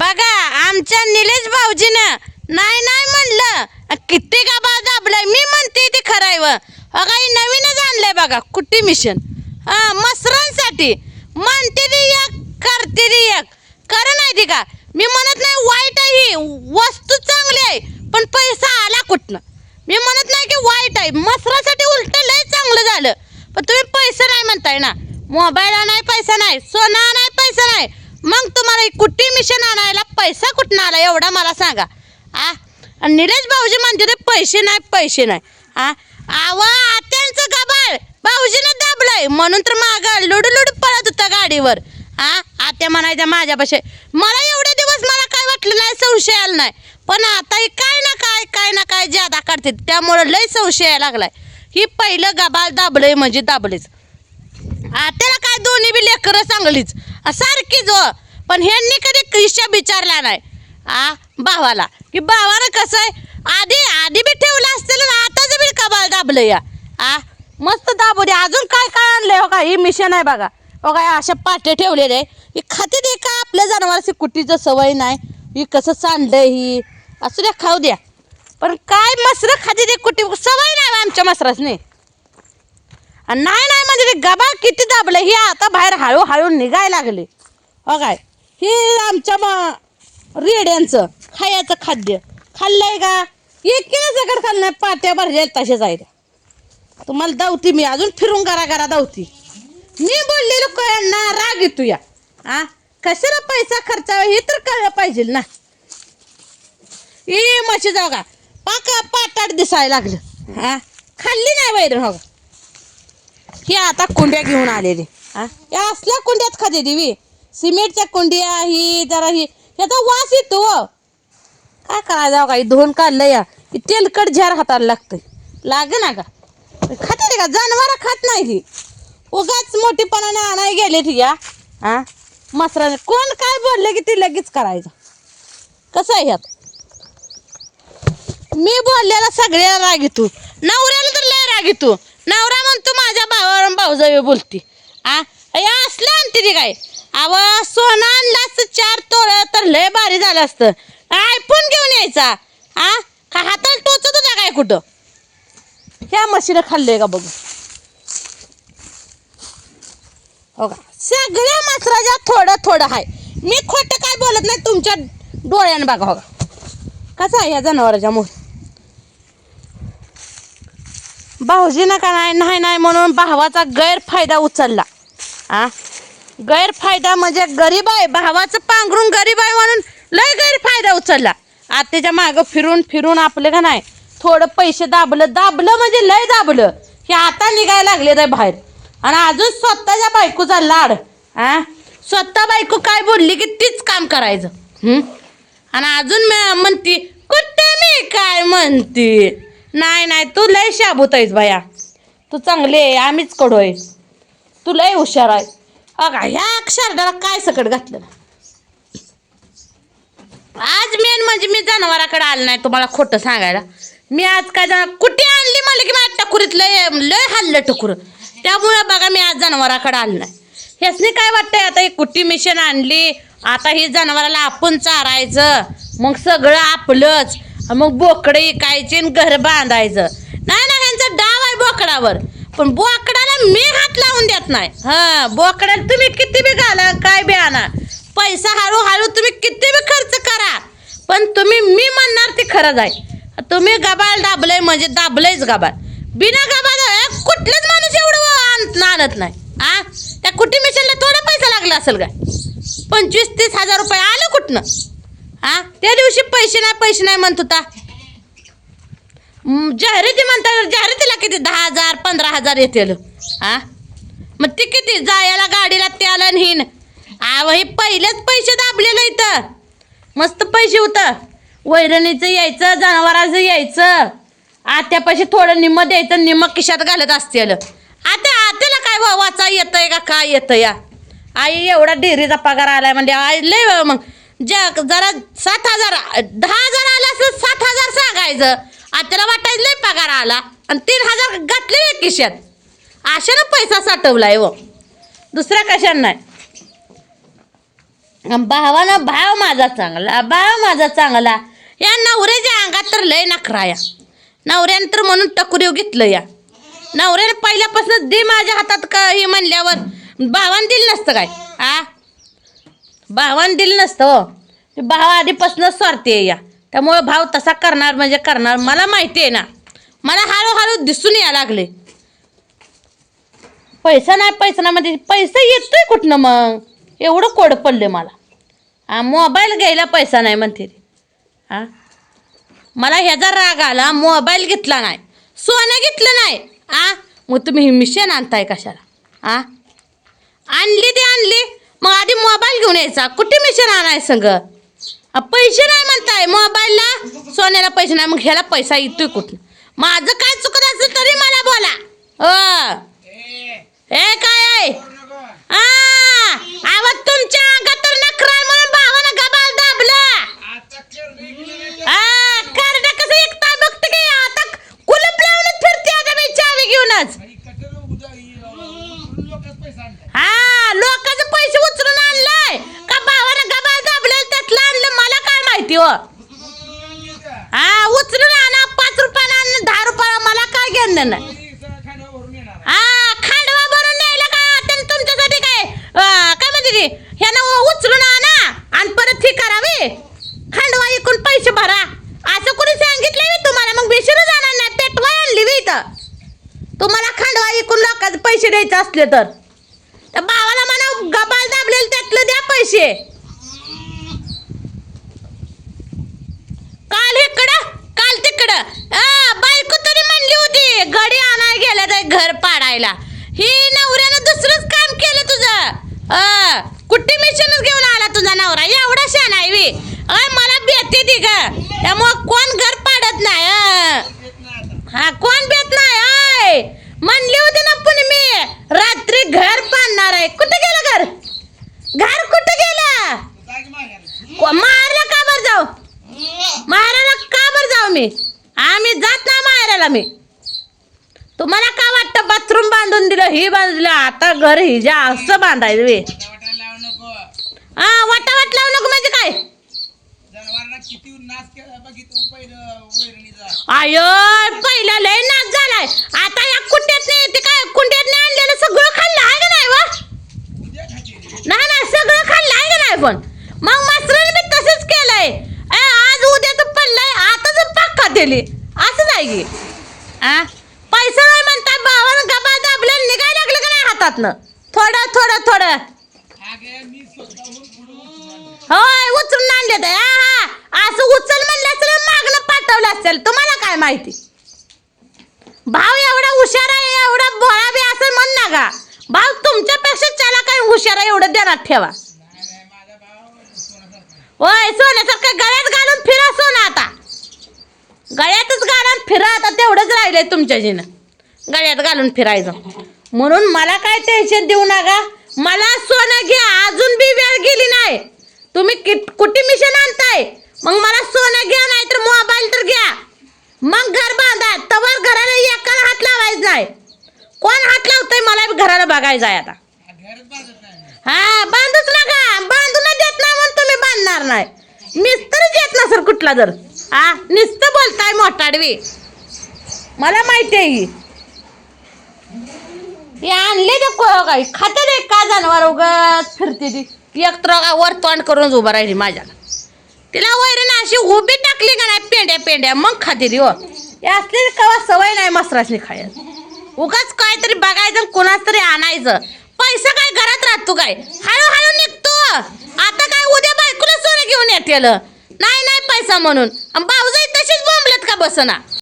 बघा आमच्या निलेश भाऊजीनं नाही नाही म्हणलं. किती गाबा दाबलाय. मी म्हणते ते खराय व. काही नवीनच आणलंय बघा कुट्टी मिशन हा मसरांसाठी. म्हणते ती एक करते ती एक. खरं नाही ती का? मी म्हणत नाही वाईट आहे ही. वस्तू चांगली आहे पण पैसा आला कुठनं? मी म्हणत नाही की वाईट आहे. मसरासाठी उलट लय चांगलं झालं. पण तुम्ही पैसे नाही म्हणताय ना. मोबाईल नाही पैसा नाही. सोना आणाय पैसा नाही मग तुम्हाला ही कुट्टी मिशन आणायला? पैसा कुठनं आला? एवढा मला सांगा. आ? निलेश भाऊजी म्हणते ते पैसे नाही पैसे नाही. आ? आवा आत्यांचं गबाळ. भाऊजीनं दाबलंय. म्हणून तर माग लुडू लुडू पळत होता गाडीवर. आ? आत्या म्हणायच्या माझ्यापाशी मला एवढे दिवस मला काय वाटलं नाही संशय आला नाही. पण आता ही काय ना काय काय ना काय ज्यादा काढते त्यामुळं लय संशय यायला लागलाय. ही पहिलं गबाळ दाबलंय म्हणजे दाबलेच. आत्याला काय दोन्ही बी लेकरं चांगलीच सारखीच हो पण ह्यांनी कधी क्रिश्चन विचारला नाही. आ भावाला. की भावानं कसं आहे? आधी आधी बी ठेवलं असतील ना आताच बी कबाल दाबलं या. आ मस्त दाबू दे अजून काय काय आणलंय हो का? ही मिशन आहे बघा. हो काय अशा पाट्या ठेवलेले ही खाते दे का? आपल्या जनावराची कुटीचं सवय नाही. ही कसं सांडलंय ही? असू द्या खाऊ द्या. पण काय मसरं खाते दे कुटी? सवय नाही बा आमच्या मसरासने. नाही नाही म्हणजे ते गबा किती दाबलं? ही आता बाहेर हळूहळू निघायला लागले. हो काय? हे आमच्या मा रेड्यांचं खायचं खाद्य. खाल्लंय का? एकीने सगळं खाल्लं नाही पाट्या भरल्या तसेच आहेत. तुम्हाला दावती मी अजून फिरून करा करा दावती. मी बोललेलो कळ्यांना राग येतो या. आ? कशाला पैसा खर्चावा हे तर कळलं पाहिजे ना. ए म्हशी जाऊ का? पाका पाटाट दिसायला लागलं. हा खाल्ली नाही वैरण हो. हे आता कुंड्या घेऊन आलेली. हा या असल्या कुंड्यात खाते देवी सिमेंटच्या कुंड्या ही जरा ही. याचा वास येतो हो. काय करायचं काही? धुवून काढलं या. की तेलकट झार हाताला लागतं लागे ना का? खाते रे का? जनावर खात नाही ती उगाच मोठीपणाने आणाय गेले ती या. हा मसराने. कोण काय बोलले की ती लगेच करायचं? कसं आहे ह्यात मी बोललेला सगळ्याला राग येतो. नवऱ्याला तर लय राग येतो. नवरा म्हणतो माझ्या भावावर भाऊजावी बोलती. आ? असलं आणते ती काय? अव सोनं आणलं असतं चार तोळ तर लय भारी झालं असतं. आयफोन घेऊन यायचा. आ? का हाताला टोचत होता काय कुठं? ह्या म्हशीनं खाल्लंय का बघू? हो का? सगळ्या मात्राच्या थोडं थोडं आहे मी खोटं काय बोलत नाही तुमच्या डोळ्यानं बघा हो कसा आहे या जनावराच्या मूळ भाऊजीनं का नाही नाही नाही म्हणून भावाचा गैरफायदा उचलला. आ? गैरफायदा म्हणजे गरीब आहे भावाचं पांघरून गरीब आहे म्हणून लय गैरफायदा उचलला. आत्याच्या मागं फिरून फिरून आपलं का नाही थोडं पैसे दाबलं दाबलं म्हणजे लय दाबलं. हे आता निघायला लागले रे बाहेर. आणि अजून स्वतःच्या बायकोचा लाड आ? स्वतः बायको काय बोलली की तीच काम करायचं. आणि अजून म्हणती कुठे मी काय म्हणते? नाही नाही तू लय शाबूत आहेस बाया. तू चांगले आहे आम्हीच कडू आहे. तू लय हुशार आहे. अगा ह्या शारदाला काय सकट घातलं? आज मेन म्हणजे मी जनावराकडे आलं नाही तुम्हाला खोटं सांगायला. मी आज काय जाणार कुठे आणली मला की माझ्या टकुरीत लय लय हल्लं टकुर. त्यामुळे बघा मी आज जनावराकडे आलं नाही. ह्यासनी काय वाटतंय आता ही कुट्टी मिशन आणली? आता ही जनावराला आपण चारायचं मग सगळं आपलंच मग बोकडे इकायचे आणि घर बांधायचं. नाही ना ह्यांचा डाव आहे बोकडावर. पण बोकड मी हात लावून देत नाही. हा बोकडाला तुम्ही किती बी घाला काय बी आणा. पैसा हळूहळू तुम्ही किती बी खर्च करा. पण तुम्ही मी म्हणणार ते खरंच आहे तुम्ही गबाळ दाबलंय म्हणजे दाबलंयच गबाळ. बिना गबाळ कुठलाच माणूस एवढं आणत नाही. आ? त्या कुटी मिशनला थोडा पैसा लागला असेल काय पंचवीस तीस हजार रुपये आलं कुठनं? हा त्या दिवशी पैसे नाही पैसे नाही म्हणत होता. जाहिराती म्हणतात जाहिरातीला किती? दहा हजार पंधरा हजार येतील. हा? मग ती किती? जायला गाडीला त्याला आणि हिन. आव हे पहिलेच पैसे दाबलेलं इथं. मस्त पैसे होतं. वैरणीचं यायचं जनावराचं यायचं. आत्यापाशी थोडं निम्म द्यायचं निम्म खिशात घालत असतील. आता आत्याला काय वाचा येतंय का काय येतं या? आई एवढा डेअरीचा पगार आलाय म्हणजे आई लय मग. ज्या जरा सात हजार दहा हजार आला असं सात हजार सांगायचं. आत्याला वाटायचं लय पगार आला. आणि तीन हजार घातले खिशात. अशानं पैसा साठवलाय हो. व दुसऱ्या कशानं नाही. भावानं भाव माझा चांगला भाव माझा चांगला. या नवऱ्याच्या अंगात तर लय नखरा या. नवऱ्यानं तर म्हणून टकुरीव घेतलं या. नवऱ्यानं पहिल्यापासून दे माझ्या हातात का हे म्हणल्यावर भावानं दिलं नसतं काय? आ? भावानं दिलं नसतं हो. भाव आधीपासूनच स्वार्थी आहे या. त्यामुळं भाव तसा करणार म्हणजे करणार. मला माहिती आहे ना मला हळूहळू दिसून यायला लागले. पैसा नाही पैसा नाही म्हणजे पैसा येतोय कुठनं मग? एवढं कोड पडले मला. हा मोबाईल घ्यायला पैसा नाही म्हणते ती. हा? मला ह्याचा राग आला मोबाईल घेतला नाही. सोनं घेतलं नाही. आ? मग तुम्ही मिशन आणताय कशाला? आ? आणली ते आणली मग आधी मोबाईल घेऊन यायचा. कुठे मिशन आणाय संग पैसे नाही म्हणताय. मोबाईलला सोन्याला पैसे नाही मग ह्याला पैसा येतोय कुठं माझं काय चुकत असेल तरी मला बोला. काय आहे? आ, आवाज तुमच्या अंगात तर नखरा आहे म्हणून भावानं गबाल दाबलं आ, करडं कसं एकटा बघते की आता कुलूप लावूनच फिरते आता मी चावी घेऊनच हा लोकांचे पैसे उचलून आणलाय का भावानं गबाल दाबलं त्यातलं आणलं मला काय माहिती हो. हा उचलून आणा पाच रुपयाला दहा रुपयाला मला काय घेणं ना हा खांडवा भरून न्यायला का? त्यांनी तुमच्यासाठी काय काय म्हणते ती? ह्यानं उचलून आणा आणि परत ही करावी. खांडवा इकून पैसे भरा. असं कोणी सांगितलं मी तुम्हाला? मग बेशीरच जाणार नाही. पेटवा आणली मी इथं. तुम्हाला खांडवा इकून लोकांचे पैसे द्यायचे असले तर. त्या भावाला म्हणा गबाल दाबलेले त्यातलं द्या पैसे काल इकडं काल तिकडं आ, बायको तरी म्हणली होती गडी आणाय गेलं तर घर पाडायला ही नवऱ्यानं दुसरंच काम केलं तुझं अ, कुठे मिशनच घेऊन आला तुझा नवरा? एवढा शान आहे वी अय मला भेटते ती ग. त्यामुळं कोण घर पाडत नाही अ. हा कोण भेट नाही अय म्हणली होती ना पण मी रात्री घर पाडणार आहे. कुठे गेलं घर? घर कुठे गेलं? को- मारलं का बरं जाऊ? मारायला का बरं जाऊ मी? आम्ही जात नाही मारायला मी. तुम्हाला का वाटतं? बाथरूम बांधून दिलं ही बांधून दिलं आता घर हिजा असं बांधायचं वे हा वाटा वाट लावू नको म्हणजे काय? आय पहिला लय नाच झालाय. आता या कुंड्यात नाही ते काय? कुंड्यात नाही आणलेलं सगळं खाल्लं आहे का नाही वा? नाही नाही सगळं खाल्लं आहे का नाही पण? मग मास्तराने मी तसंच केलंय. ए, आज उद्या तर पडलंय आता जर पाक्का दिली असं नाही की. आ पैसा नाही म्हणतात भावानं गबा दाबलं निघायला लागलं का नाही हातातनं थोडं थोडं थोडं. होय उचलून आणले तर असं उचल म्हणलं असेल मागणं पाठवलं असेल. तुम्हाला काय माहिती? भाव एवढा हुशार आहे एवढा बोळा बी असं म्हण ना का भाव तुमच्यापेक्षा त्याला काय हुशार आहे एवढं ध्यानात ठेवा. होय सोन्यासारखं गळ्यात घालून फिरा सोनं आता. गळ्यातच घालून फिरा आता तेवढंच राहिलंय तुमच्या जिनं. गळ्यात घालून फिरायचं. म्हणून मला काय टेन्शन देऊ नका. मला सोनं घ्या अजून बी वेळ गेली नाही. तुम्ही किट कुठे मिशन आणताय? मग मला सोनं घ्या नाही तर मोबाईल तर घ्या. मग घर बांधा तवर घराला एकाला हात लावायचा नाही. कोण हात लावतंय मला घराला बघायचं आहे आता. हा बांधूच नका. बांधून देत नाही म्हणून तुम्ही बांधणार नाही. मिस्त्रीच येत सर कुठला जर हा नुसतं बोलताय मोठाडवी मला माहिती आहे हे आणले ते को- काय खाते रे का जनावर उगत फिरते ती? एक तर का वर तोंड करून उभं राहिली माझ्याला. तिला वैरण अशी उभी टाकली का नाही पेंड्या पेंड्या मग खाते ती हो. हे असली कवा सवय नाही मसरासनी खायला. उगाच काहीतरी बघायचं आणि कोणाच तरी आणायचं. पैसा काय घरात राहतो काय? हळूहळू निघतो. आता काय उद्या बायकोला सोनं घेऊन येतेल. नाही नाही पैसा म्हणून. भाऊजाई तशीच बोंबलत का बसना?